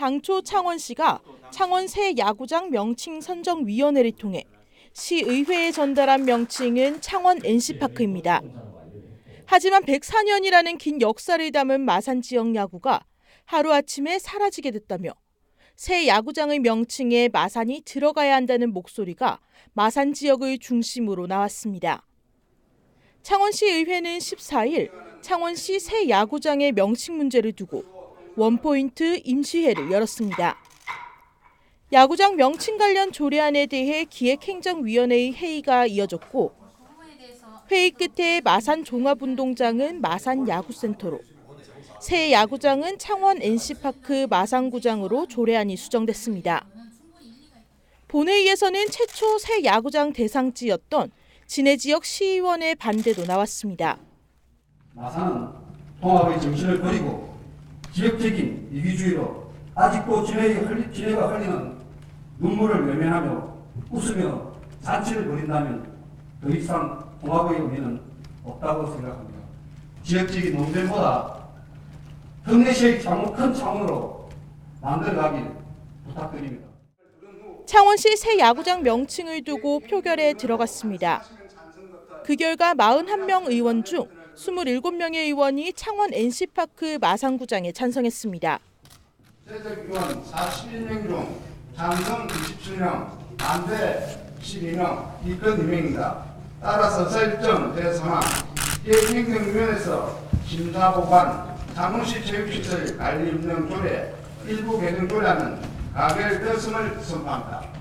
당초 창원시가 창원 새 야구장 명칭 선정 위원회를 통해 시의회에 전달한 명칭은 창원 NC파크입니다. 하지만 104년이라는 긴 역사를 담은 마산 지역 야구가 하루아침에 사라지게 됐다며 새 야구장의 명칭에 마산이 들어가야 한다는 목소리가 마산 지역을 중심으로 나왔습니다. 창원시 의회는 14일 창원시 새 야구장의 명칭 문제를 두고 원포인트 임시회를 열었습니다. 야구장 명칭 관련 조례안에 대해 기획행정위원회의 회의가 이어졌고 회의 끝에 마산 종합운동장은 마산 야구센터로 새 야구장은 창원 NC파크 마산구장으로 조례안이 수정됐습니다. 본회의에서는 최초 새 야구장 대상지였던 진해 지역 시의원의 반대도 나왔습니다. 마산은 통합의 정신을 버리고 지역적인 이기주의로 아직도 진해가 흘리, 흘리는 눈물을 외면하며 웃으며 잔치를 벌인다면 더 이상 통합의 의미는 없다고 생각합니다. 지역적인 논쟁보다 특례시의 창원, 큰 창원으로 만들어가길 부탁드립니다. 창원시 새 야구장 명칭을 두고 표결에 들어갔습니다. 그 결과 41명 의원 중 27명의 의원이 창원 NC파크 마산구장에 찬성했습니다. 세적 의원 41명 중 찬성 27명, 반대 12명, 이건 2명입니다. 따라서 설정 대상황 기획행정위원회에서 심사보관 사무실 체육시설 관리 운영 조례 일부 개정 조례안은 가결되었음을 선포합니다.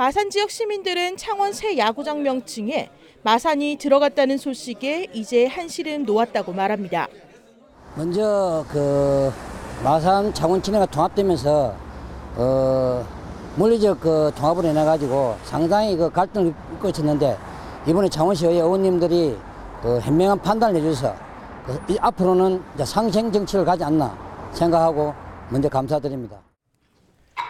마산 지역 시민들은 창원 새 야구장 명칭에 마산이 들어갔다는 소식에 이제 한시름 놓았다고 말합니다. 먼저 그 마산 창원 진해가 통합되면서 어 물리적 그 통합을 해놔 가지고 상당히 그 갈등을 있었는데 이번에 창원시의 의원님들이 그 현명한 판단을 해줘서 그 이- 앞으로는 상생 정치를 가지 않나 생각하고 먼저 감사드립니다.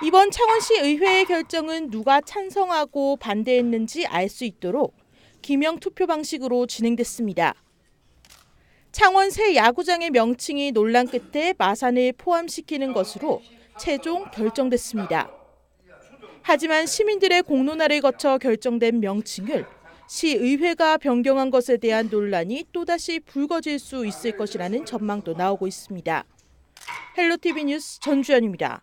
이번 창원시 의회의 결정은 누가 찬성하고 반대했는지 알 수 있도록 기명 투표 방식으로 진행됐습니다. 창원 새 야구장의 명칭이 논란 끝에 마산을 포함시키는 것으로 최종 결정됐습니다. 하지만 시민들의 공론화를 거쳐 결정된 명칭을 시의회가 변경한 것에 대한 논란이 또다시 불거질 수 있을 것이라는 전망도 나오고 있습니다. 헬로티비 뉴스 전주현입니다.